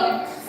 Thank you.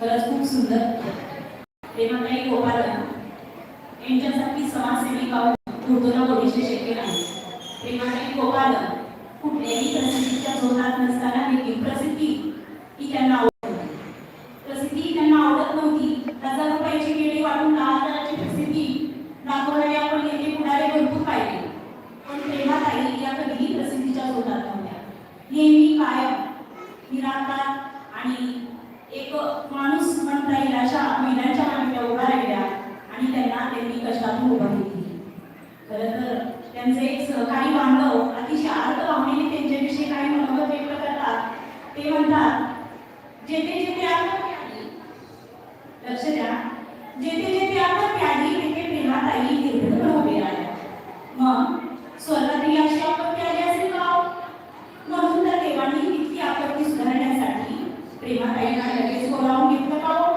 खरंच खूप सुंदर. प्रेमताई गोपालन यांच्यासाठी समाजसेविका पूर्तुरा बोलीचे शक्य नाही. प्रेमताई गोपालन कुठल्याही प्रसिद्धीच्या जोरात नसताना देखील प्रसिद्धी ही त्यांना त्यांनी कष्टातून उभा केली? खरं तर त्यांचे एक सहकारी बांधव अतिशय आर्त वाहने त्यांच्याविषयी काही मनोगत व्यक्त करतात. ते म्हणतात जेथे जेथे आर्त प्याली लक्ष द्या. जेथे जेथे आर्त प्याली तेथे प्रेमाताई दीर्घ उभे राहिल्या मग स्वर्गातील अशी आपत्ती आली असेल का हो? म्हणून तर देवांनी इतकी आपत्ती सुधारण्यासाठी प्रेमाताईंना लगेच बोलावून घेतलं का हो?